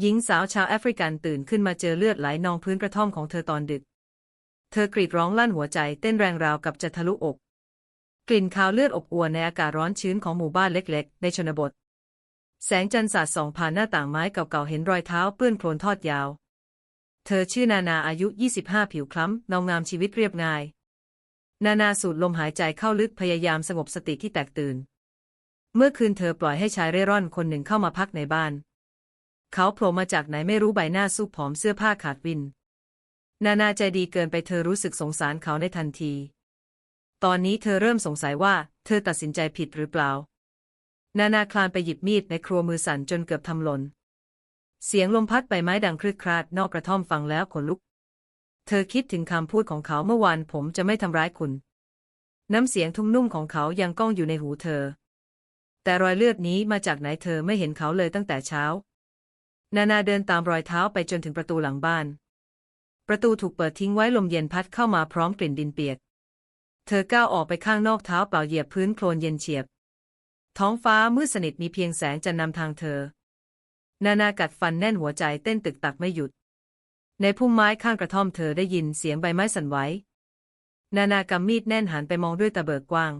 หญิงสาวชาวแอฟริกันตื่นขึ้นมาเจอเลือดไหลนองพื้นกระท่อมของเธอตอนดึก เธอกรีดร้องลั่นหัวใจเต้นแรงราวกับจะทะลุอก กลิ่นคาวเลือดอบอวนในอากาศร้อนชื้นของหมู่บ้านเล็กๆ ในชนบท แสงจันทร์สาดส่องผ่านหน้าต่างไม้เก่าๆ เห็นรอยเท้าเปื้อนโคลนทอดยาว เธอชื่อนานาอายุ 25 ผิวคล้ำเงางามชีวิตเรียบง่าย นานาสูดลมหายใจเข้าลึกพยายามสงบสติที่แตกตื่น เมื่อคืนเธอปล่อยให้ชายเร่ร่อนคนหนึ่งเข้ามาพักในบ้าน เขาโผล่มาจากไหนไม่รู้ใบหน้าซูบผอมเสื้อผ้าขาดวิน นานาใจดีเกินไปเธอรู้สึกสงสารเขาในทันที ตอนนี้เธอเริ่มสงสัยว่า เธอตัดสินใจผิดหรือเปล่า นานาคลานไปหยิบมีดในครัวมือสั่นจนเกือบทำหล่น เสียงลมพัดใบไม้ดังครึกคราดนอกกระท่อมฟังแล้วขนลุก เธอคิดถึงคำพูดของเขาเมื่อวานผมจะไม่ทำร้ายคุณ น้ำเสียงทุ่มนุ่มของเขายังก้องอยู่ในหูเธอ แต่รอยเลือดนี้มาจากไหนเธอไม่เห็นเขาเลยตั้งแต่เช้า นานาเดินตามรอยเท้าไปจนถึงประตูหลังบ้าน ประตูถูกเปิดทิ้งไว้ลมเย็นพัดเข้ามาพร้อมกลิ่นดินเปียก เธอก้าวออกไปข้างนอกเท้าเปล่าเหยียบพื้นโคลนเย็นเฉียบ ท้องฟ้ามืดสนิทมีเพียงแสงจะนำทางเธอ นานากัดฟันแน่นหัวใจเต้นตึกตักไม่หยุด ในพุ่มไม้ข้างกระท่อมเธอได้ยินเสียงใบไม้สั่นไหว นานากำมีดแน่นหันไปมองด้วยตาเบิกกว้าง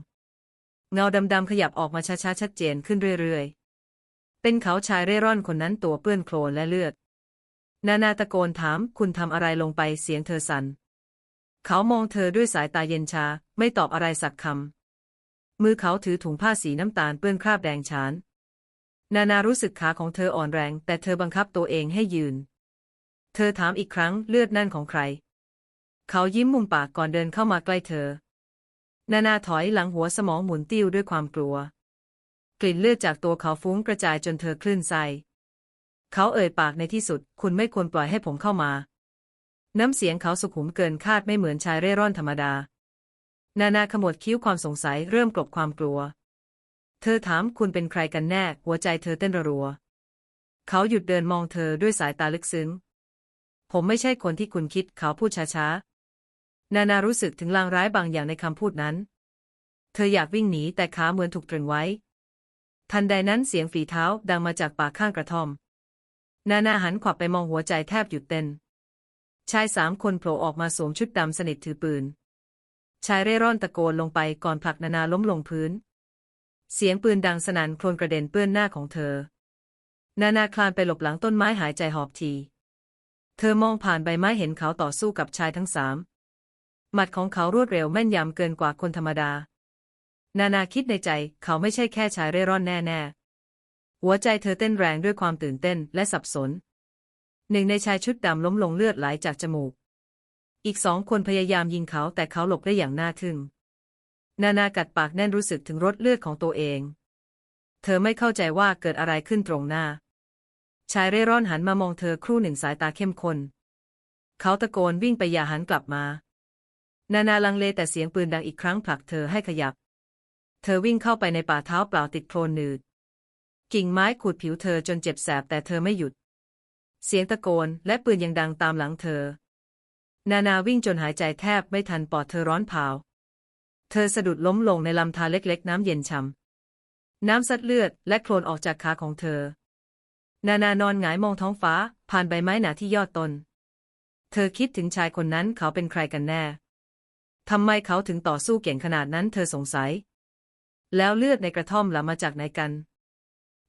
เงาดำๆขยับออกมาช้าๆชัดเจนขึ้นเรื่อยๆ เป็นเขาชายเร่ร่อนคนนั้นตัวเปื้อนโคลนและเลือด นานาตะโกนถามคุณทำอะไรลงไปเสียงเธอสัน่น เขามองเธอด้วยสายตาเย็นชา ไม่ตอบอะไรสักคำ มือเขาถือถุงผ้าสีน้ำตาลเปื้อนคราบแดงฉาน นานารู้สึกขาของเธออ่อนแรง แต่เธอบังคับตัวเองให้ยืน เธอถามอีกครั้งเลือดนั่นของใคร เขายิ้มมุมปากก่อนเดินเข้ามาใกล้เธอ นานาถอยหลังหัวสมองหมุนติ้วด้วยความกลัว กลิ่นเลือดจากตัวเขาฟุ้งกระจายจนเธอคลื่นไส้เขาเอ่ยปากในที่สุด คุณไม่ควรปล่อยให้ผมเข้ามา น้ำเสียงเขาสุขุมเกินคาดไม่เหมือนชายเร่ร่อนธรรมดา นานาขมวดคิ้วความสงสัยเริ่มกลบความกลัว เธอถามคุณเป็นใครกันแน่ หัวใจเธอเต้นรัว เขาหยุดเดินมองเธอด้วยสายตาลึกซึ้ง ผมไม่ใช่คนที่คุณคิด เขาพูดช้าๆ นานารู้สึกถึงลางร้ายบางอย่างในคำพูดนั้น เธออยากวิ่งหนีแต่ขาเหมือนถูกตรึงไว้ ทันใดนั้นเสียงฝีเท้าดังมาจากป่าข้างกระท่อม นานาหันขวับไปมองหัวใจแทบหยุดเต้น ชายสามคนโผล่ออกมาสวมชุดดำสนิทถือปืน ชายเร่ร่อนตะโกนลงไปก่อนผลักนานาล้มลงพื้น เสียงปืนดังสนั่นโคลนกระเด็นเปื้อนหน้าของเธอ นานาคลานไปหลบหลังต้นไม้หายใจหอบที เธอมองผ่านใบไม้เห็นเขาต่อสู้กับชายทั้งสาม หมัดของเขารวดเร็วแม่นยำเกินกว่าคนธรรมดา นานาคิดในใจ เขาไม่ใช่แค่ชายเร่ร่อนแน่ๆ หัวใจเธอเต้นแรงด้วยความตื่นเต้นและสับสน หนึ่งในชายชุดดำล้มลงเลือดไหลจากจมูก อีกสองคนพยายามยิงเขาแต่เขาหลบได้อย่างน่าทึ่ง นานากัดปากแน่นรู้สึกถึงรสเลือดของตัวเอง เธอไม่เข้าใจว่าเกิดอะไรขึ้นตรงหน้า ชายเร่ร่อนหันมามองเธอครู่หนึ่งสายตาเข้มข้น เขาตะโกนวิ่งไปอย่าหันกลับมา นานาลังเลแต่เสียงปืนดังอีกครั้งผลักเธอให้ขยับ เธอวิ่งเข้าไปในป่าเท้าเปล่าติดโคลนหนืด กิ่งไม้ขูดผิวเธอจนเจ็บแสบแต่เธอไม่หยุด เสียงตะโกนและปืนยังดังตามหลังเธอ นานาวิ่งจนหายใจแทบไม่ทันปอดเธอร้อนเผาเธอสะดุดล้มลงในลำธารเล็กๆ น้ำเย็นช่ำน้ำซัดเลือดและโคลนออกจากขาของเธอ นานานอนหงายมองท้องฟ้า ผ่านใบไม้หนาที่ยอดต้นเธอคิดถึงชายคนนั้นเขาเป็นใครกันแน่ทำไมเขาถึงต่อสู้เก่งขนาดนั้นเธอสงสัย แล้วเลือดในกระท่อมหล่ะมาจากไหนกัน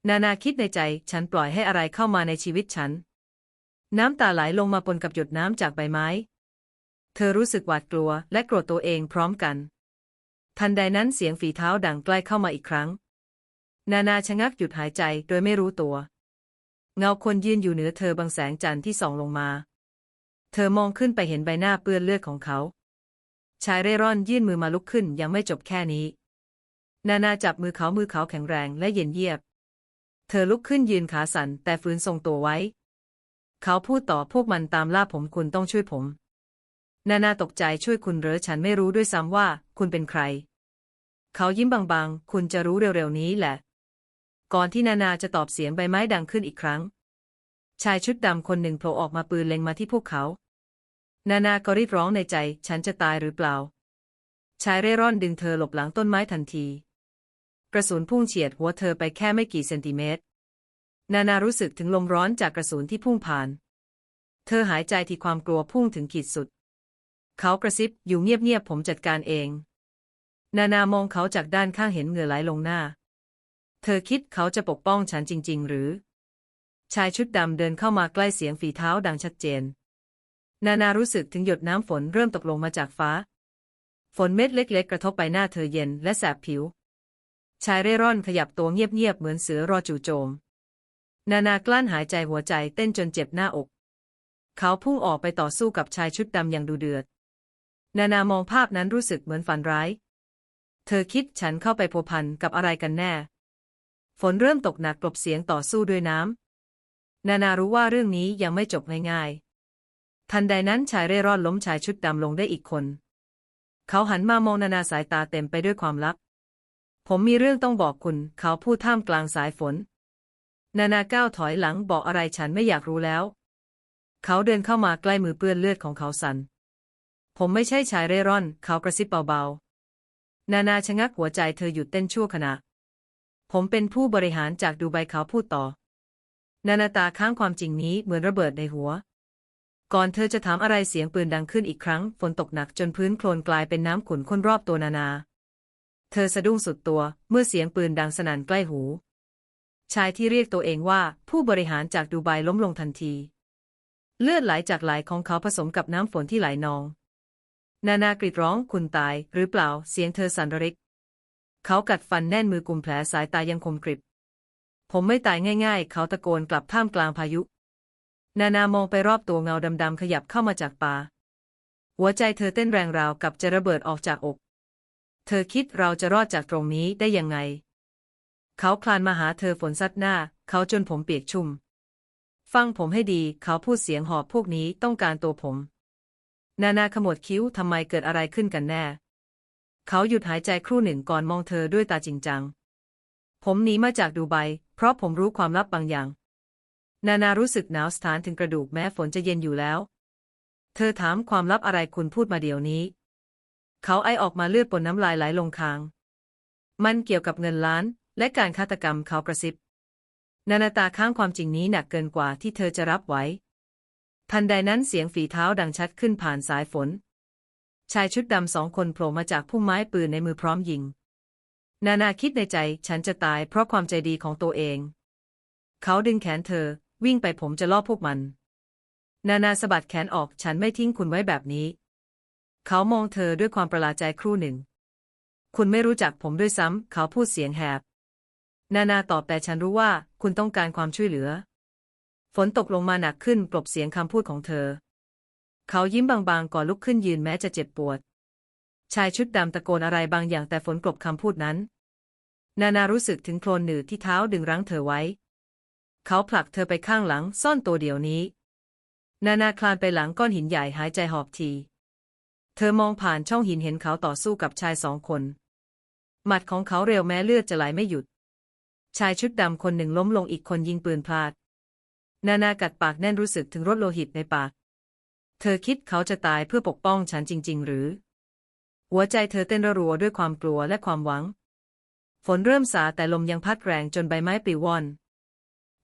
นานาคิดในใจ ฉันปล่อยให้อะไรเข้ามาในชีวิตฉัน น้ำตาไหลลงมาปนกับหยดน้ำจากใบไม้ เธอรู้สึกหวาดกลัวและโกรธตัวเองพร้อมกัน ทันใดนั้นเสียงฝีเท้าดังใกล้เข้ามาอีกครั้ง นานาชะงักหยุดหายใจโดยไม่รู้ตัว เงาคนยืนอยู่เหนือเธอบางแสงจันทร์ที่ส่องลงมา เธอมองขึ้นไปเห็นใบหน้าเปื้อนเลือดของเขา ชายเร่ร่อนยื่นมือมาลุกขึ้นยังไม่จบแค่นี้ นานาจับมือเขามือเขาแข็งแรงและเย็นเยียบ เธอลุกขึ้นยืนขาสั่นแต่ฟื้นทรงตัวไว้ เขาพูดต่อพวกมันตามล่าผมคุณต้องช่วยผม นานาตกใจช่วยคุณเหรอฉันไม่รู้ด้วยซ้ำว่า คุณเป็นใคร เขายิ้มบางๆ คุณจะรู้เร็วๆนี้แหละ ก่อนที่นานาจะตอบเสียงใบไม้ดังขึ้นอีกครั้ง ชายชุดดำคนหนึ่งโผล่ออกมาปืนเล็งมาที่พวกเขา นานาก็รีบร้องในใจ ฉันจะตายหรือเปล่าชายเร่ร่อนดึงเธอหลบหลังต้นไม้ทันที ระสุนพุ่งเฉียดหัวเธอไปแค่ไม่กี่เซนติเมตร นานารู้สึกถึงลมร้อนจากกระสุนที่พุ่งผ่าน เธอหายใจที่ความกลัวพุ่งถึงขีดสุด เขากระซิบอยู่เงียบๆผมจัดการเอง นานามองเขาจากด้านข้างเห็นเหงื่อไหลลงหน้า เธอคิดเขาจะปกป้องฉันจริง ๆ หรือ ชายชุดดำเดินเข้ามาใกล้เสียงฝีเท้าดังชัดเจน นานารู้สึกถึงหยดน้ำฝนเริ่มตกลงมาจากฟ้า ฝนเม็ดเล็ก ๆ กระทบใบหน้าเธอเย็นและแสบผิว ชายเร่ร่อนขยับตัวเงียบๆเหมือนเสือรอจู่โจม นานากลั้นหายใจหัวใจเต้นจนเจ็บหน้าอก เขาพุ่งออกไปต่อสู้กับชายชุดดำอย่างดูเดือด นานามองภาพนั้นรู้สึกเหมือนฝันร้าย เธอคิดฉันเข้าไปพัวพันกับอะไรกันแน่ ฝนเริ่มตกหนักกลบเสียงต่อสู้ด้วยน้ำ นานารู้ว่าเรื่องนี้ยังไม่จบง่ายๆ ทันใดนั้นชายเร่ร่อนล้มชายชุดดำลงได้อีกคน เขาหันมามองนานาสายตาเต็มไปด้วยความลับ ผมมีเรื่องต้องบอกคุณ เขาพูดท่ามกลางสายฝน นานาก้าวถอยหลังบอกอะไรฉันไม่อยากรู้แล้ว เขาเดินเข้ามาใกล้มือเปื้อนเลือดของเขาสัน ผมไม่ใช่ชายเร่ร่อน เขากระซิบเบาๆ นานาชะงักหัวใจเธอหยุดเต้นชั่วขณะ ผมเป็นผู้บริหารจากดูไบเขาพูดต่อ นานาตาค้างความจริงนี้เหมือนระเบิดในหัว ก่อนเธอจะถามอะไรเสียงปืนดังขึ้นอีกครั้ง ฝนตกหนักจนพื้นโคลนกลายเป็นน้ำขุ่นข้นรอบตัวนานา เธอสะดุ้งสุดตัวเมื่อเสียงปืนดังสนั่นใกล้หู ชายที่เรียกตัวเองว่าผู้บริหารจากดูไบล้มลงทันที เลือดไหลจากไหลของเขาผสมกับน้ำฝนที่ไหลนอง นานากรีดร้องคุณตายหรือเปล่าเสียงเธอสั่นระริก เขากัดฟันแน่นมือกุมแผลสายตายังคมกริบ ผมไม่ตายง่ายๆ เขาตะโกนกลับท่ามกลางพายุ นานามองไปรอบตัวเงาดำๆขยับเข้ามาจากป่าหัวใจเธอเต้นแรงราวกับจะระเบิดออกจากอก เธอคิดเราจะรอดจากตรงนี้ได้ยังไง เขาคลานมาหาเธอฝนซัดหน้า เขาจนผมเปียกชุ่ม ฟังผมให้ดี เขาพูดเสียงหอบพวกนี้ต้องการตัวผม นานาขมวดคิ้วทำไมเกิดอะไรขึ้นกันแน่ เขาหยุดหายใจครู่หนึ่งก่อนมองเธอด้วยตาจริงจัง ผมหนีมาจากดูไบ เพราะผมรู้ความลับบางอย่าง นานารู้สึกหนาวสถานถึงกระดูกแม้ฝนจะเย็นอยู่แล้ว เธอถามความลับอะไรคุณพูดมาเดี๋ยวนี้ เขาไอออกมาเลือดปนน้ำลายไหลลงคาง มันเกี่ยวกับเงินล้าน และการฆาตกรรมเขากระซิบ นานาตาข้างความจริงนี้หนักเกินกว่าที่เธอจะรับไหวทันใดนั้นเสียงฝีเท้าดังชัดขึ้นผ่านสายฝน ชายชุดดำสองคนโผล่มาจากพุ่มไม้ปืนในมือพร้อมยิง นานาคิดในใจฉันจะตายเพราะความใจดีของตัวเอง เขาดึงแขนเธอ วิ่งไปผมจะล่อพวกมัน นานาสะบัดแขนออกฉันไม่ทิ้งคุณไว้แบบนี้ เขามองเธอด้วยความประหลาดใจครู่หนึ่ง คุณไม่รู้จักผมด้วยซ้ำ เขาพูดเสียงแหบ นานาตอบแต่ฉันรู้ว่าคุณต้องการความช่วยเหลือ ฝนตกลงมาหนักขึ้นกลบเสียงคำพูดของเธอ เขายิ้มบางๆก่อนลุกขึ้นยืนแม้จะเจ็บปวด ชายชุดดำตะโกนอะไรบางอย่างแต่ฝนกลบคำพูดนั้น นานารู้สึกถึงโคลนหนืดที่เท้าดึงรั้งเธอไว้ เขาผลักเธอไปข้างหลังซ่อนตัวเดี๋ยวนี้ นานาคลานไปหลังก้อนหินใหญ่หายใจหอบที เธอมองผ่านช่องหินเห็นเขาต่อสู้กับชายสองคน หมัดของเขาเร็วแม้เลือดจะไหลไม่หยุด ชายชุดดำคนหนึ่งล้มลงอีกคนยิงปืนพลาด นานากัดปากแน่นรู้สึกถึงรสโลหิตในปาก เธอคิดเขาจะตายเพื่อปกป้องฉันจริง ๆ หรือ หัวใจเธอเต้นระรัวด้วยความกลัวและความหวัง ฝนเริ่มสาแต่ลมยังพัดแรงจนใบไม้ปลิวว่อน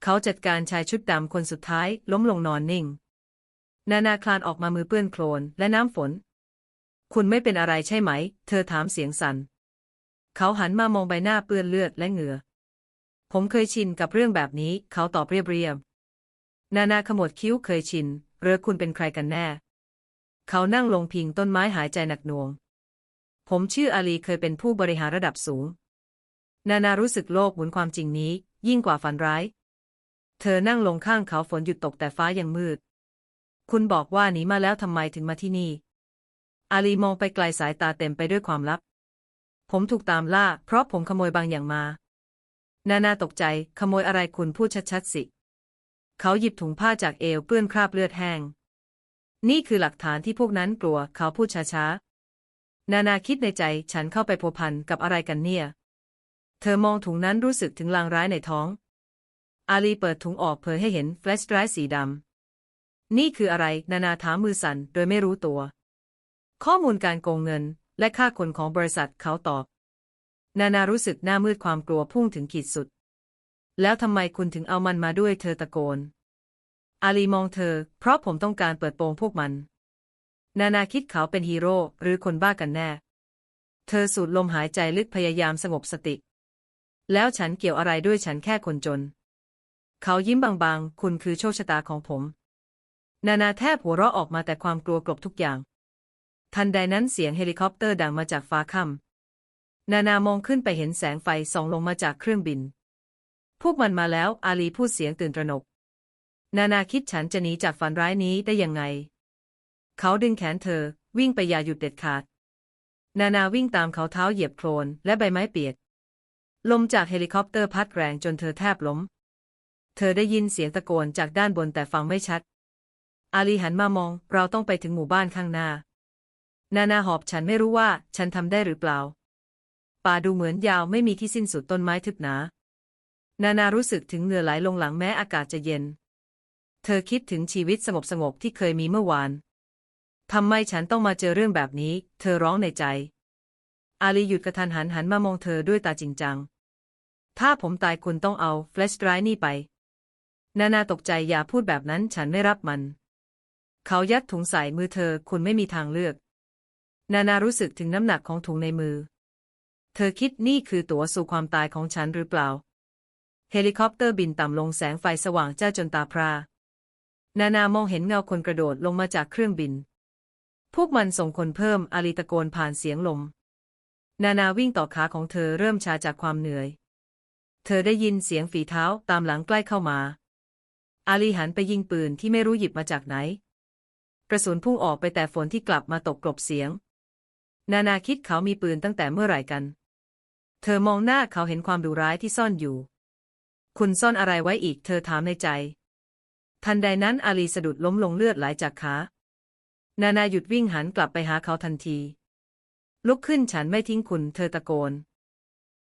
เขาจัดการชายชุดดำคนสุดท้ายล้มลงนอนนิ่ง นานาคลานออกมามือเปื้อนโคลนและน้ำฝน คุณไม่เป็นอะไรใช่ไหม เธอถามเสียงสัน่น เขาหันมามองใบหน้าเปื้อนเลือดและเหงื่อ ผมเคยชินกับเรื่องแบบนี้ เขาตอบเรียบเรียบ นานาขมวดคิ้วเคยชินหรือคุณเป็นใครกันแน่ เขานั่งลงพิงต้นไม้หายใจหนักหน่วง ผมชื่ออาลีเคยเป็นผู้บริหารระดับสูง นานารู้สึกโลกหมุนความจริงนี้ ยิ่งกว่าฝันร้าย เธอนั่งลงข้างเขาฝนหยุดตกแต่ฟ้ายังมืด คุณบอกว่าหนีมาแล้วทำไมถึงมาที่นี่ อาลีมองไปไกลสายตาเต็มไปด้วยความลับ ผมถูกตามล่า เพราะผมขโมยบางอย่างมา นานาตกใจ ขโมยอะไรคุณพูดชัดๆสิ เขาหยิบถุงผ้าจากเอวเปื้อนคราบเลือดแห้ง นี่คือหลักฐานที่พวกนั้นกลัว เขาพูดช้าๆ นานาคิดในใจ ฉันเข้าไปพัวพันกับอะไรกันเนี่ย เธอมองถุงนั้นรู้สึกถึงลางร้ายในท้อง อาลีเปิดถุงออกเผยให้เห็นแฟลชไดรฟ์สีดำนี่คืออะไร นานาถามมือสั่นโดยไม่รู้ตัว ข้อมูลการโกงเงิน และค่าคนของบริษัทเขาตอบ นานารู้สึกหน้ามืดความกลัวพุ่งถึงขีดสุด แล้วทำไมคุณถึงเอามันมาด้วยเธอตะโกน อาลีมองเธอ เพราะผมต้องการเปิดโปงพวกมัน นานาคิดเขาเป็นฮีโร่หรือคนบ้ากันแน่ เธอสูดลมหายใจลึกพยายามสงบสติ แล้วฉันเกี่ยวอะไรด้วยฉันแค่คนจน เขายิ้มบางๆ คุณคือโชคชะตาของผม นานาแทบหัวเราะออกมาแต่ความกลัวกลบทุกอย่าง ทันใดนั้นเสียงเฮลิคอปเตอร์ดังมาจากฟ้าค่ำนานามองขึ้นไปเห็นแสงไฟส่องลงมาจากเครื่องบิน พวกมันมาแล้ว อาลีพูดเสียงตื่นตระหนก นานาคิดฉันจะหนีจากฝันร้ายนี้ได้ยังไง เขาดึงแขนเธอ วิ่งไปอย่าหยุดเด็ดขาด นานาวิ่งตามเขาเท้าเหยียบโคลนและใบไม้เปียก ลมจากเฮลิคอปเตอร์พัดแรงจนเธอแทบล้ม เธอได้ยินเสียงตะโกนจากด้านบนแต่ฟังไม่ชัด อาลีหันมามอง เราต้องไปถึงหมู่บ้านข้างหน้า นานาหอบฉันไม่รู้ว่าฉันทำได้หรือเปล่า ป่าดูเหมือนยาวไม่มีที่สิ้นสุดต้นไม้ทึบหนา นานารู้สึกถึงเหงื่อไหลลงหลังแม้อากาศจะเย็น เธอคิดถึงชีวิตสงบสงบที่เคยมีเมื่อวานทำไมฉันต้องมาเจอเรื่องแบบนี้ เธอร้องในใจ อาลีหยุดกระทันหันหันมามองเธอด้วยตาจริงจัง ถ้าผมตายคุณต้องเอาแฟลชไดร์นี่ไป นานาตกใจอย่าพูดแบบนั้นฉันไม่รับมัน เขายัดถุงใส่มือเธอคุณไม่มีทางเลือก นานารู้สึกถึงน้ำหนักของถุงในมือ เธอคิดนี่คือตั๋วสู่ความตายของฉันหรือเปล่า เฮลิคอปเตอร์บินต่ำลงแสงไฟสว่างจ้าจนตาพร่านานามองเห็นเงาคนกระโดดลงมาจากเครื่องบิน พวกมันส่งคนเพิ่มอาลีตะโกนผ่านเสียงลม นานาวิ่งต่อขาของเธอเริ่มชาจากความเหนื่อย เธอได้ยินเสียงฝีเท้าตามหลังใกล้เข้ามา อาลีหันไปยิงปืนที่ไม่รู้หยิบมาจากไหน กระสุนพุ่งออกไปแต่ฝนที่กลับมาตกกลบเสียง นานาคิดเขามีปืนตั้งแต่เมื่อไหร่กัน เธอมองหน้าเขาเห็นความดุร้ายที่ซ่อนอยู่ คุณซ่อนอะไรไว้อีก เธอถามในใจ ทันใดนั้นอาลีสะดุดล้มลงเลือดไหลจากขา นานาหยุดวิ่งหันกลับไปหาเขาทันที ลุกขึ้นฉันไม่ทิ้งคุณ เธอตะโกน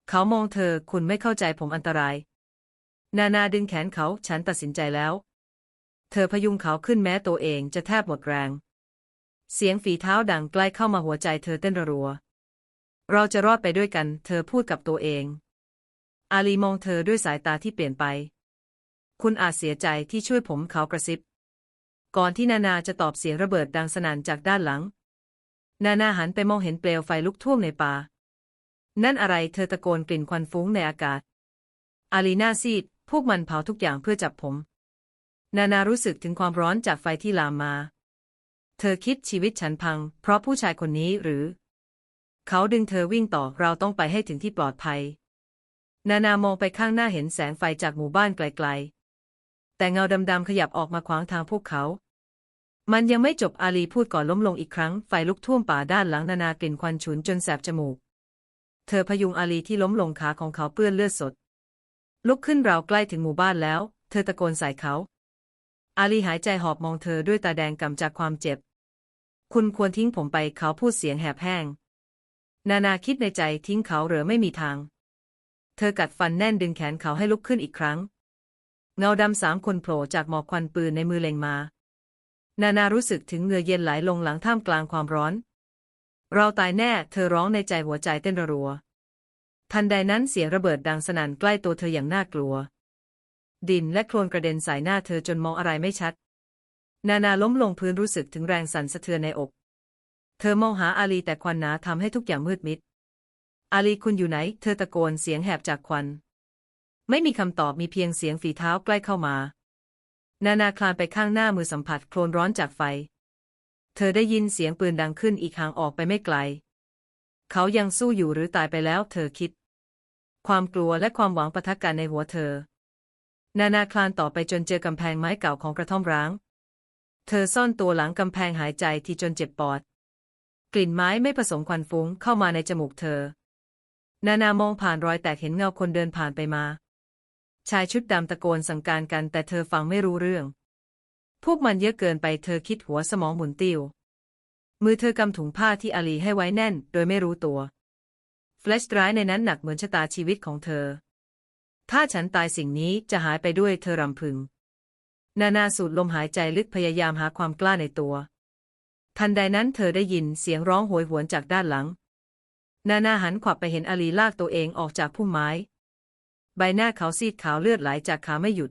เขามองเธอคุณไม่เข้าใจผมอันตราย นานาดึงแขนเขาฉันตัดสินใจแล้ว เธอพยุงเขาขึ้นแม้ตัวเองจะแทบหมดแรง เสียงฝีเท้าดังใกล้เข้ามาหัวใจเธอเต้นรัว เราจะรอดไปด้วยกัน เธอพูดกับตัวเอง อาลีมองเธอด้วยสายตาที่เปลี่ยนไป คุณอาจเสียใจที่ช่วยผมเขากระซิบ ก่อนที่นานาจะตอบเสียงระเบิดดังสนั่นจากด้านหลัง นานาหันไปมองเห็นเปลวไฟลุกท่วมในป่า นั่นอะไรเธอตะโกนกลิ่นควันฟุ้งในอากาศ อาลีน้าซีด พวกมันเผาทุกอย่างเพื่อจับผม นานารู้สึกถึงความร้อนจากไฟที่ลามมา เธอคิดชีวิตฉันพัง เพราะผู้ชายคนนี้หรือ เขาดึงเธอวิ่งต่อเราต้องไปให้ถึงที่ปลอดภัย นานามองไปข้างหน้าเห็นแสงไฟจากหมู่บ้านไกลๆ แต่เงาดำๆขยับออกมาขวางทางพวกเขา มันยังไม่จบอาลีพูดก่อนล้มลงอีกครั้ง ไฟลุกท่วมป่าด้านหลังนานากลิ่นควันฉุนจนแสบจมูก เธอพยุงอาลีที่ล้มลงขาของเขาเปื้อนเลือดสด ลุกขึ้นเราใกล้ถึงหมู่บ้านแล้ว เธอตะโกนใส่เขา อาลีหายใจหอบมองเธอด้วยตาแดงกำจากความเจ็บ คุณควรทิ้งผมไปเขาพูดเสียงแหบแห้ง นานาคิดในใจทิ้งเขาหรือไม่มีทาง เธอกัดฟันแน่นดึงแขนเขาให้ลุกขึ้นอีกครั้ง เงาดำสามคนโผล่จากหมอกควันปืนในมือเล็งมา นานารู้สึกถึงเหงื่อเย็นไหลลงหลังท่ามกลางความร้อน เราตายแน่เธอร้องในใจหัวใจเต้นรัว ทันใดนั้นเสียงระเบิดดังสนั่นใกล้ตัวเธออย่างน่ากลัว ดินและโคลนกระเด็นใส่หน้าเธอจนมองอะไรไม่ชัด นานาล้มลงพื้นรู้สึกถึงแรงสั่นสะเทือนในอก เธอมองหาอาลีแต่ควันหนาทำให้ทุกอย่างมืดมิด อาลีคุณอยู่ไหน เธอตะโกนเสียงแหบจากควัน ไม่มีคำตอบมีเพียงเสียงฝีเท้าใกล้เข้ามา นานาคลานไปข้างหน้ามือสัมผัสโคลนร้อนจากไฟ เธอได้ยินเสียงปืนดังขึ้นอีกห่างออกไปไม่ไกล เขายังสู้อยู่หรือตายไปแล้วเธอคิด ความกลัวและความหวังปะทะกันในหัวเธอ นานาคลานต่อไปจนเจอกำแพงไม้เก่าของกระท่อมร้าง เธอซ่อนตัวหลังกำแพงหายใจที่จนเจ็บปอด กลิ่นไม้ไม่ผสมควันฟุ้งเข้ามาในจมูกเธอ นานามองผ่านรอยแตกเห็นเงาคนเดินผ่านไปมา ชายชุดดำตะโกนสั่งการกันแต่เธอฟังไม่รู้เรื่อง พวกมันเยอะเกินไปเธอคิดหัวสมองหมุนติวมือเธอกำถุงผ้าที่อาลีให้ไว้แน่น โดยไม่รู้ตัวแฟลชไดรฟ์ในนั้นหนักเหมือนชะตาชีวิตของเธอ ถ้าฉันตายสิ่งนี้จะหายไปด้วยเธอรำพึง นานาสูดลมหายใจลึกพยายามหาความกล้าในตัว ทันใดนั้นเธอได้ยินเสียงร้องโหยหวนจากด้านหลัง นานาหันขวับไปเห็นอาลีลากตัวเองออกจากพุ่มไม้ ใบหน้าเขาซีดขาวเลือดไหลจากขาไม่หยุด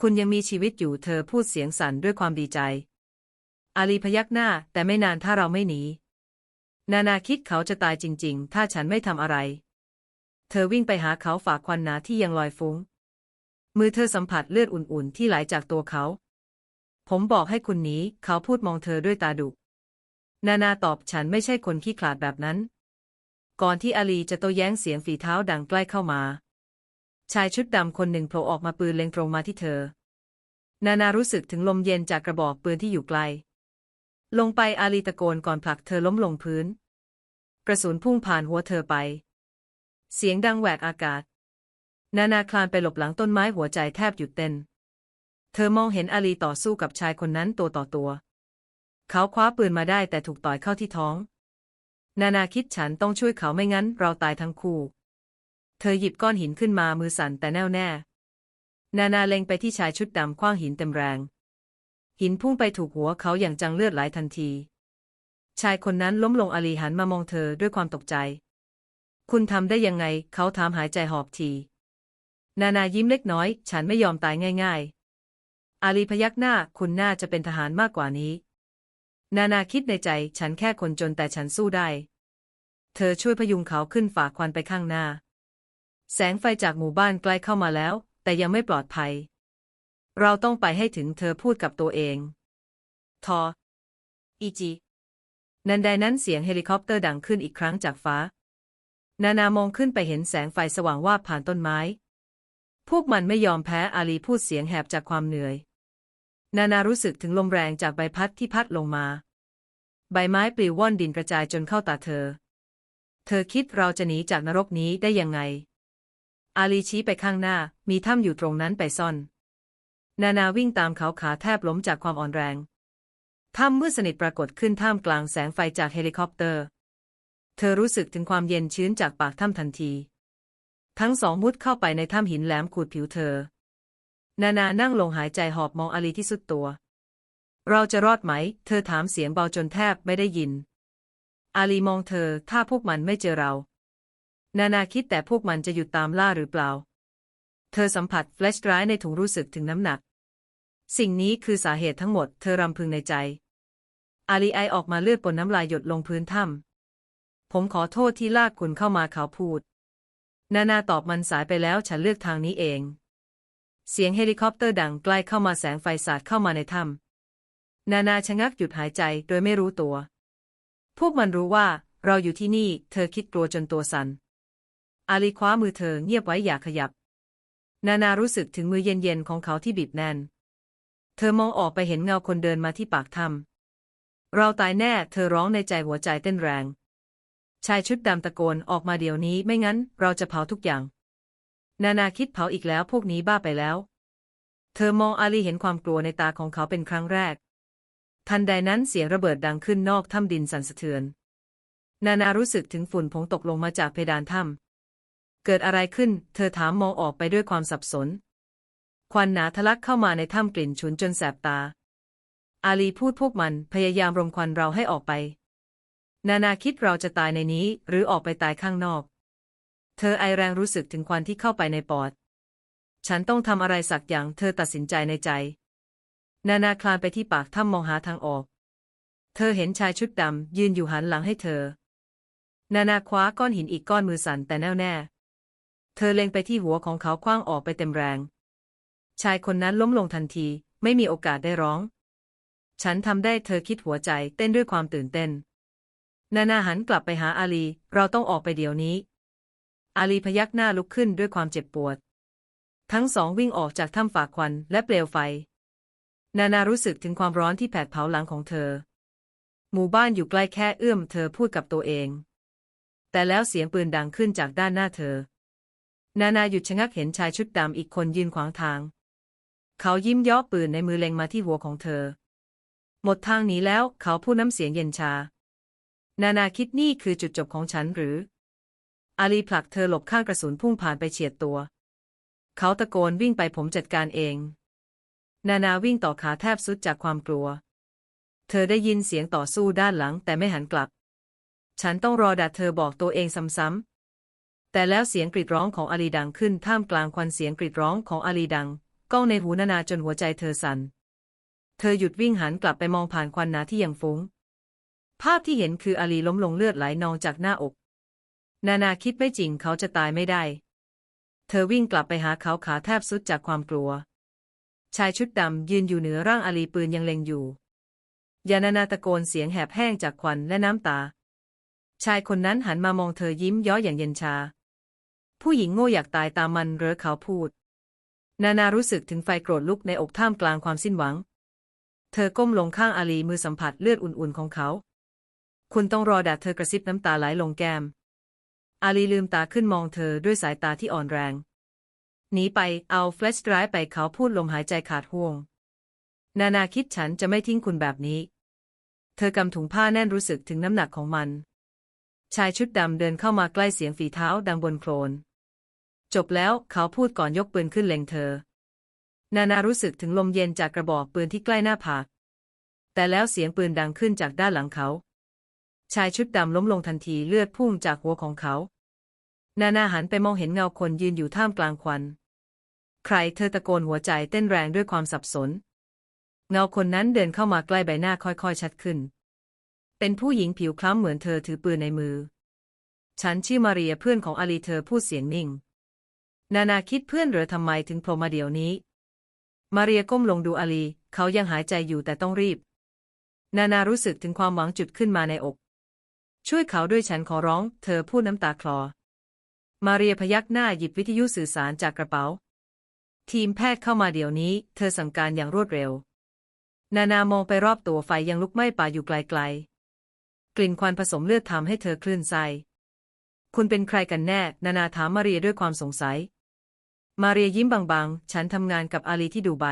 คุณยังมีชีวิตอยู่เธอพูดเสียงสั่นด้วยความดีใจ อาลีพยักหน้าแต่ไม่นานถ้าเราไม่หนี นานาคิดเขาจะตายจริง ๆ ถ้าฉันไม่ทำอะไร เธอวิ่งไปหาเขาฝากควันหนาที่ยังลอยฟุ้ง มือเธอสัมผัสเลือดอุ่นๆ ที่ไหลจากตัวเขา ผมบอกให้คุณหนีเขาพูดมองเธอด้วยตาดุนานาตอบฉันไม่ใช่คนขี้ขลาดแบบนั้น ก่อนที่อาลีจะโต้แย้งเสียงฝีเท้าดังใกล้เข้ามา ชายชุดดำคนหนึ่งโผล่ออกมาปืนเล็งตรงมาที่เธอ นานารู้สึกถึงลมเย็นจากกระบอกปืนที่อยู่ไกล ลงไปอาลีตะโกนก่อนผลักเธอล้มลงพื้น กระสุนพุ่งผ่านหัวเธอไป เสียงดังแหวกอากาศ นานาคลานไปหลบหลังต้นไม้หัวใจแทบหยุดเต้น เธอมองเห็นอาลีต่อสู้กับชายคนนั้นตัวต่อตัว เขาคว้าปืนมาได้แต่ถูกต่อยเข้าที่ท้อง นานาคิดฉันต้องช่วยเขาไม่งั้นเราตายทั้งคู่ เธอหยิบก้อนหินขึ้นมามือสั่นแต่แน่วแน่ นานาเล็งไปที่ชายชุดดำคว้างหินเต็มแรง หินพุ่งไปถูกหัวเขาอย่างจังเลือดไหลทันที ชายคนนั้นล้มลงอาลีหันมามองเธอด้วยความตกใจ คุณทำได้ยังไง เขาถามหายใจหอบที นานายิ้มเล็กน้อย ฉันไม่ยอมตายง่ายๆ อาลีพยักหน้า คุณน่าจะเป็นทหารมากกว่านี้ นานาคิดในใจ ฉันแค่คนจนแต่ฉันสู้ได้ เธอช่วยพยุงเขาขึ้นฝาควันไปข้างหน้า แสงไฟจากหมู่บ้านใกล้เข้ามาแล้ว แต่ยังไม่ปลอดภัย เราต้องไปให้ถึงเธอพูดกับตัวเอง ทอ อีจี นันใดนั้นเสียงเฮลิคอปเตอร์ดังขึ้นอีกครั้งจากฟ้า นานามองขึ้นไปเห็นแสงไฟสว่างวาบผ่านต้นไม้ พวกมันไม่ยอมแพ้อาลีพูดเสียงแหบจากความเหนื่อย นานารู้สึกถึงลมแรงจากใบพัดที่พัดลงมา ใบไม้ปลิวว่อนดินกระจายจนเข้าตาเธอ เธอคิดเราจะหนีจากนรกนี้ได้ยังไง อาลีชี้ไปข้างหน้ามีถ้ำอยู่ตรงนั้นไปซ่อน นานาวิ่งตามเขาขาแทบล้มจากความอ่อนแรงถ้ำมืดสนิทปรากฏขึ้นท่ามกลางแสงไฟจากเฮลิคอปเตอร์ เธอรู้สึกถึงความเย็นชื้นจากปากถ้ำทันที ทั้งสองมุดเข้าไปในถ้ำหินแหลมขูดผิวเธอ นานานั่งลงหายใจหอบมองอาลีที่สุดตัว เราจะรอดไหม เธอถามเสียงเบาจนแทบไม่ได้ยิน อาลีมองเธอ ถ้าพวกมันไม่เจอเรา นานาคิดแต่พวกมันจะหยุดตามล่าหรือเปล่า เธอสัมผัสแฟลชไดรฟ์ในถุงรู้สึกถึงน้ำหนัก สิ่งนี้คือสาเหตุทั้งหมด เธอรำพึงในใจ อาลีไอออกมาเลือดปนน้ำลายหยดลงพื้นถ้ำผมขอโทษที่ลากคุณเข้ามาเขาพูด นานาตอบมันสายไปแล้วฉันเลือกทางนี้เอง เสียงเฮลิคอปเตอร์ดังใกล้เข้ามาแสงไฟสาดเข้ามาในถ้ำนานาชะงักหยุดหายใจโดยไม่รู้ตัว พวกมันรู้ว่าเราอยู่ที่นี่ เธอคิดกลัวจนตัวสัน่น อาลีคว้ามือเธอเงียบไว้อย่าขยับ นานารู้สึกถึงมือเย็นๆของเขาที่บีบแน่น เธอมองออกไปเห็นเงาคนเดินมาที่ปากถ้ำเราตายแน่ เธอร้องในใจหัวใจเต้นแรง ชายชุดดำตะโกนออกมาเดี๋ยวนี้ไม่งั้นเราจะเผาทุกอย่าง นานาคิดเผาอีกแล้วพวกนี้บ้าไปแล้ว เธอมองอาลีเห็นความกลัวในตาของเขาเป็นครั้งแรก ทันใดนั้นเสียงระเบิดดังขึ้นนอกถ้ำดินสั่นสะเทือน นานารู้สึกถึงฝุ่นผงตกลงมาจากเพดานถ้ำเกิดอะไรขึ้น เธอถามมองออกไปด้วยความสับสน ควันหนาทะลักเข้ามาในถ้ำกลิ่นฉุนจนแสบตา อาลีพูดพวกมันพยายามรมควันเราให้ออกไป นานาคิดเราจะตายในนี้ หรือออกไปตายข้างนอก เธอไอแรงรู้สึกถึงควันที่เข้าไปในปอด ฉันต้องทำอะไรสักอย่างเธอตัดสินใจในใจ นานาคลานไปที่ปากถ้ำมองหาทางออก เธอเห็นชายชุดดำยืนอยู่หันหลังให้เธอ นานาคว้าก้อนหินอีกก้อนมือสั่นแต่แน่วแน่ เธอเล็งไปที่หัวของเขาคว้างออกไปเต็มแรง ชายคนนั้นล้มลงทันที ไม่มีโอกาสได้ร้อง ฉันทำได้เธอคิดหัวใจเต้นด้วยความตื่นเต้น นานาหันกลับไปหาอาลี เราต้องออกไปเดี๋ยวนี้ อาลีพยักหน้าลุกขึ้นด้วยความเจ็บปวด ทั้งสองวิ่งออกจากถ้ำฝากควันและเปลวไฟ นานารู้สึกถึงความร้อนที่แผดเผาหลังของเธอ หมู่บ้านอยู่ใกล้แค่เอื้อมเธอพูดกับตัวเอง แต่แล้วเสียงปืนดังขึ้นจากด้านหน้าเธอ นานาหยุดชะงักเห็นชายชุดดำอีกคนยืนขวางทาง เขายิ้มย่อปืนในมือเล็งมาที่หัวของเธอ หมดทางหนีแล้วเขาพูดน้ำเสียงเย็นชา นานาคิดนี่คือจุดจบของฉันหรือ อาลีผลักเธอหลบข้างกระสุนพุ่งผ่านไปเฉียดตัว เขาตะโกนวิ่งไปผมจัดการเอง นานาวิ่งต่อขาแทบสุดจากความกลัว เธอได้ยินเสียงต่อสู้ด้านหลังแต่ไม่หันกลับ ฉันต้องรอดัดเธอบอกตัวเองซ้ำๆ แต่แล้วเสียงกรีดร้องของอาลีดังขึ้นท่ามกลางควันเสียงกรีดร้องของอาลีดังก้องในหูนานาจนหัวใจเธอสั่น เธอหยุดวิ่งหันกลับไปมองผ่านควันหนาที่ยังฟุ้ง ภาพที่เห็นคืออาลีล้มลงเลือดไหลนองจากหน้าอก นานาคิดไม่จริงเขาจะตายไม่ได้ เธอวิ่งกลับไปหาเขาขาแทบสุดจากความกลัว ชายชุดดำยืนอยู่เหนือร่างอาลีปืนยังเล็งอยู่ ยานานาตะโกนเสียงแหบแห้งจากควันและน้ำตา ชายคนนั้นหันมามองเธอยิ้มย้อยอย่างเย็นชา ผู้หญิงโง่อยากตายตามมันเหรอเขาพูด นานารู้สึกถึงไฟโกรธลุกในอกท่ามกลางความสิ้นหวัง เธอก้มลงข้างอาลีมือสัมผัสเลือดอุ่นๆของเขา คุณต้องรอดัดเธอกระซิบน้ำตาไหลลงแก้ม อาลีลืมตาขึ้นมองเธอด้วยสายตาที่อ่อนแรง หนีไป เอาแฟลชไดรฟ์ไปเขาพูดลมหายใจขาดห่วง นานาคิดฉันจะไม่ทิ้งคุณแบบนี้ เธอกำถุงผ้าแน่นรู้สึกถึงน้ำหนักของมัน ชายชุดดำเดินเข้ามาใกล้เสียงฝีเท้าดังบนโคลน จบแล้วเขาพูดก่อนยกปืนขึ้นเล็งเธอ นานารู้สึกถึงลมเย็นจากกระบอกปืนที่ใกล้หน้าผาก แต่แล้วเสียงปืนดังขึ้นจากด้านหลังเขา ชายชุดดำล้มลงทันทีเลือดพุ่งจากหัวของเขา นานาหันไปมองเห็นเงาคนยืนอยู่ท่ามกลางควัน ใครเธอตะโกนหัวใจเต้นแรงด้วยความสับสน เงาคนนั้นเดินเข้ามาใกล้ใบหน้าค่อยๆชัดขึ้น เป็นผู้หญิงผิวคล้ำเหมือนเธอถือปืนในมือ ฉันชื่อมาเรียเพื่อนของอาลีเธอพูดเสียงนิ่ง นานาคิดเพื่อนหรือทำไมถึงโผล่มาเดี๋ยวนี้ มาเรียก้มลงดูอาลี เขายังหายใจอยู่แต่ต้องรีบ นานารู้สึกถึงความหวังจุดขึ้นมาในอก ช่วยเขาด้วยฉันขอร้อง เธอพูดน้ำตาคลอ มาเรียพยักหน้าหยิบวิทยุสื่อสารจากกระเป๋า ทีมแพทย์เข้ามาเดี๋ยวนี้ เธอสั่งการอย่างรวดเร็ว นานามองไปรอบตัวไฟยังลุกไหม้ป่าอยู่ไกลๆ กลิ่นควันผสมเลือดทำให้เธอคลื่นไส้คุณเป็นใครกันแน่ นานาถามมาเรียด้วยความสงสัย มาเรียยิ้มบางๆ ฉันทำงานกับอาลีที่ดูไบ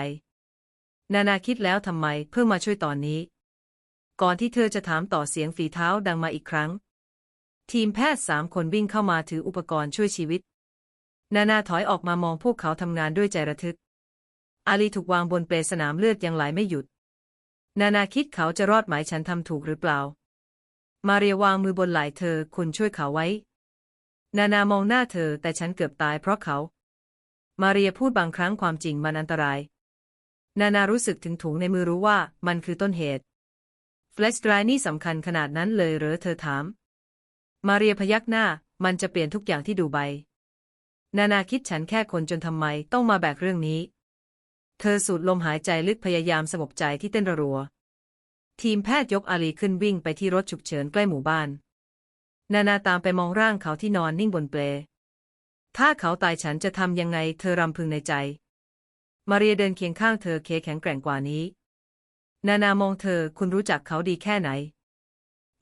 นานาคิดแล้วทำไมเพิ่งมาช่วยตอนนี้ ก่อนที่เธอจะถามต่อเสียงฝีเท้าดังมาอีกครั้ง ทีมแพทย์สามคนวิ่งเข้ามาถืออุปกรณ์ช่วยชีวิต นานาถอยออกมามองพวกเขาทำงานด้วยใจระทึก อาลีถูกวางบนเปลสนามเลือดยังไหลไม่หยุด นานาคิดเขาจะรอดไหมฉันทำถูกหรือเปล่า มาเรียวางมือบนไหล่เธอคุณช่วยเขาไว้ นานามองหน้าเธอแต่ฉันเกือบตายเพราะเขา มาเรียพูดบางครั้งความจริงมันอันตราย นานารู้สึกถึงถุงในมือรู้ว่ามันคือต้นเหตุ แฟลชไดร์นี่สำคัญขนาดนั้นเลยเหรอเธอถาม มาเรียพยักหน้า มันจะเปลี่ยนทุกอย่างที่ดูไบนานาคิดฉันแค่คนจนทำไมต้องมาแบกเรื่องนี้ เธอสูดลมหายใจลึกพยายามสงบใจที่เต้นรัว ทีมแพทย์ยกอาลีขึ้นวิ่งไปที่รถฉุกเฉินใกล้หมู่บ้าน นานาตามไปมองร่างเขาที่นอนนิ่งบนเปล ถ้าเขาตายฉันจะทำยังไง เธอรำพึงในใจ มาเรียเดินเคียงข้างเธอเคแข็งแกร่งกว่านี้ นานามองเธอคุณรู้จักเขาดีแค่ไหน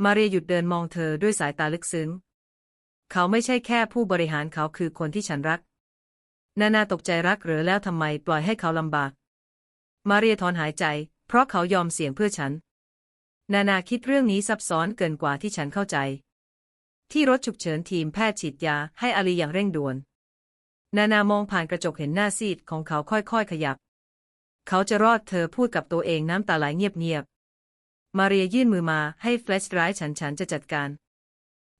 มาเรียหยุดเดินมองเธอด้วยสายตาลึกซึ้ง เขาไม่ใช่แค่ผู้บริหารเขาคือคนที่ฉันรัก นานาตกใจรักหรือแล้วทำไมปล่อยให้เขาลำบาก มาเรียถอนหายใจ เพราะเขายอมเสี่ยงเพื่อฉัน นานาคิดเรื่องนี้ซับซ้อนเกินกว่าที่ฉันเข้าใจ ที่รถฉุกเฉินทีมแพทย์ฉีดยาให้อาลีอย่างเร่งด่วน นานามองผ่านกระจกเห็นหน้าซีดของเขาค่อยๆขยับ เขาจะรอดเธอพูดกับตัวเองน้ำตาไหลเงียบๆ มาเรียยื่นมือมาให้แฟลชไดรฟ์ฉันฉันจะจัดการ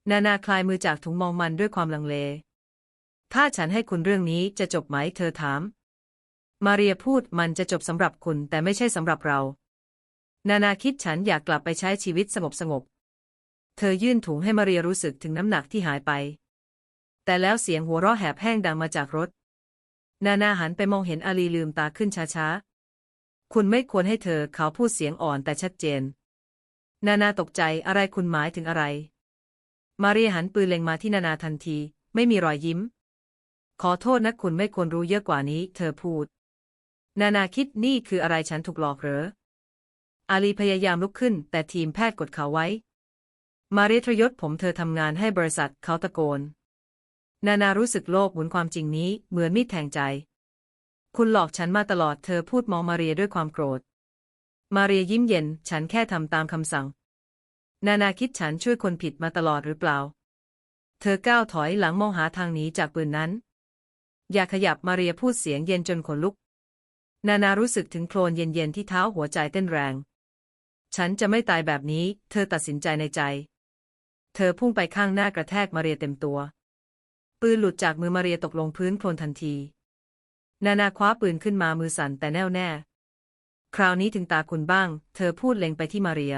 นานาคลายมือจากถุงมองมันด้วยความลังเล ถ้าฉันให้คุณเรื่องนี้จะจบไหมเธอถาม มาเรียพูดมันจะจบสำหรับคุณแต่ไม่ใช่สำหรับเรา นานาคิดฉันอยากกลับไปใช้ชีวิตสงบสงบ เธอยื่นถุงให้มาเรียรู้สึกถึงน้ำหนักที่หายไป แต่แล้วเสียงหัวเราะแหบแห้งดังมาจากรถ นานาหันไปมองเห็นอาลีลืมตาขึ้นช้าๆ คุณไม่ควรให้เธอเขาพูดเสียงอ่อนแต่ชัดเจน นานาตกใจอะไรคุณหมายถึงอะไร มาเรียหันปืนเล็งมาที่นานาทันที ไม่มีรอยยิ้ม ขอโทษนะคุณไม่ควรรู้เยอะกว่านี้ เธอพูด นานาคิดนี่คืออะไรฉันถูกหลอกเหรอ อาลีพยายามลุกขึ้น แต่ทีมแพทย์กดเขาไว้ มาเรียทรยศผมเธอทำงานให้บริษัทเขาตะโกน นานารู้สึกโลภหมุนความจริงนี้เหมือนมีดแทงใจ คุณหลอกฉันมาตลอดเธอพูดมองมาเรียด้วยความโกรธ มาเรียยิ้มเย็น ฉันแค่ทำตามคำสั่ง นานาคิดฉันช่วยคนผิดมาตลอดหรือเปล่า เธอก้าวถอยหลังมองหาทางหนีจากปืนนั้น อย่าขยับมาเรียพูดเสียงเย็นจนขนลุก นานารู้สึกถึงโคลนเย็นๆที่เท้าหัวใจเต้นแรง ฉันจะไม่ตายแบบนี้ เธอตัดสินใจในใจ เธอพุ่งไปข้างหน้า กระแทกมาเรียเต็มตัว ปืนหลุดจากมือมาเรียตกลงพื้นโคลนทันที นานาคว้าปืนขึ้นมามือสั่นแต่แน่วแน่ คราวนี้ถึงตาคุณบ้าง เธอพูดเล็งไปที่มาเรีย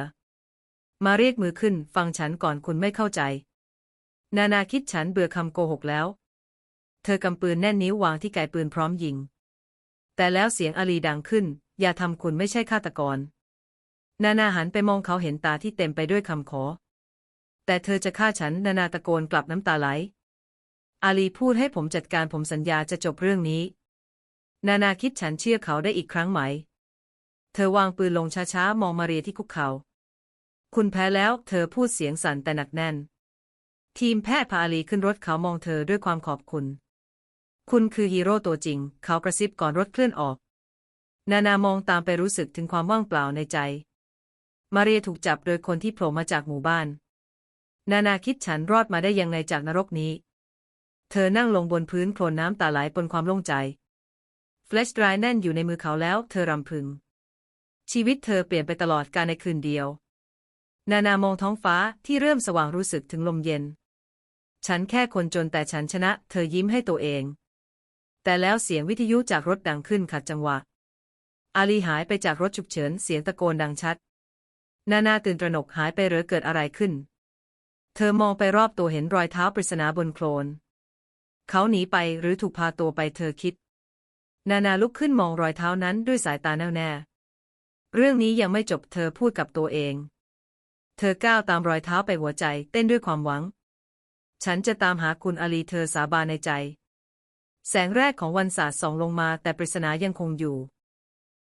มาเรียกมือขึ้น ฟังฉันก่อนคุณไม่เข้าใจ นานาคิดฉันเบื่อคำโกหกแล้ว เธอกำปืนแน่นนิ้ววางที่ไกปืนพร้อมยิง แต่แล้วเสียงอาลีดังขึ้น อย่าทำคุณไม่ใช่ฆาตกร นานาหันไปมองเขาเห็นตาที่เต็มไปด้วยคำขอ แต่เธอจะฆ่าฉัน นานาตะโกนกลับน้ำตาไหล อาลีพูดให้ผมจัดการผมสัญญาจะจบเรื่องนี้ นานาคิดฉันเชื่อเขาได้อีกครั้งไหม เธอวางปืนลงช้าๆ มองมาเรียที่คุกเขา คุณแพ้แล้ว เธอพูดเสียงสั่นแต่หนักแน่น ทีมแพทย์พาอาลีขึ้นรถเขามองเธอด้วยความขอบคุณ คุณคือฮีโร่ตัวจริง เขากระซิบก่อนรถเคลื่อนออก นานามองตามไปรู้สึกถึงความว่างเปล่าในใจ มาเรียถูกจับโดยคนที่โผล่มาจากหมู่บ้าน นานาคิดฉันรอดมาได้ยังไงจากนรกนี้ เธอนั่งลงบนพื้นโคลนน้ำตาไหลปนความโล่งใจ เฟลชดรายแน่นอยู่ในมือเขาแล้วเธอรำพึง ชีวิตเธอเปลี่ยนไปตลอดการในคืนเดียว นานามองท้องฟ้าที่เริ่มสว่างรู้สึกถึงลมเย็น ฉันแค่คนจนแต่ฉันชนะ เธอยิ้มให้ตัวเอง แต่แล้วเสียงวิทยุจากรถดังขึ้นขัดจังหวะ อาลีหายไปจากรถฉุกเฉินเสียงตะโกนดังชัด นานาตื่นตระหนกหายไปหรือเกิดอะไรขึ้น เธอมองไปรอบตัวเห็นรอยเท้าปริศนาบนโคลน เขาหนีไปหรือถูกพาตัวไปเธอคิด นานาลุกขึ้นมองรอยเท้านั้นด้วยสายตาแน่วแน่ เรื่องนี้ยังไม่จบเธอพูดกับตัวเอง เธอก้าวตามรอยเท้าไปหัวใจเต้นด้วยความหวัง ฉันจะตามหาคุณอาลีเธอสาบานในใจ แสงแรกของวันสาดส่องลงมาแต่ปริศนายังคงอยู่